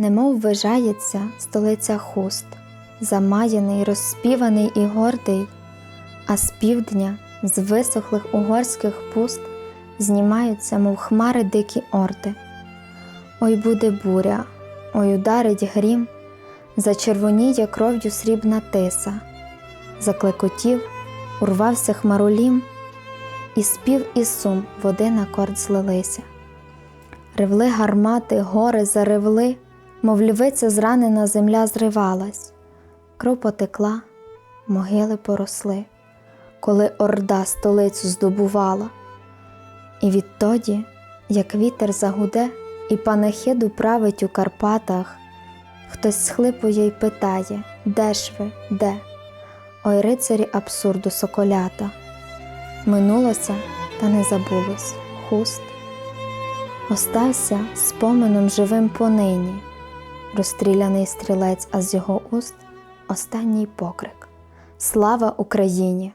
Немов вижається столиця хуст, замаяний, розспіваний і гордий, а з півдня, з висохлих угорських пуст, знімаються, мов хмари дикі орди. Ой буде буря, ой ударить грім, зачервоніє кров'ю срібна тиса, заклекотів, урвався хмаролім, і спів і сум в один акорд злилися. Ревли гармати, гори заревли, мов львиця зранена земля зривалась, кров потекла, могили поросли, коли орда столицю здобувала. І відтоді, як вітер загуде, і панахиду править у Карпатах, хтось схлипує й питає, де ж ви, де? Ой, рицарі абсурду соколята. Минулося, та не забулось, хуст. Остався споменом живим понині, розстріляний стрілець, а з його уст останній покрик. Слава Україні!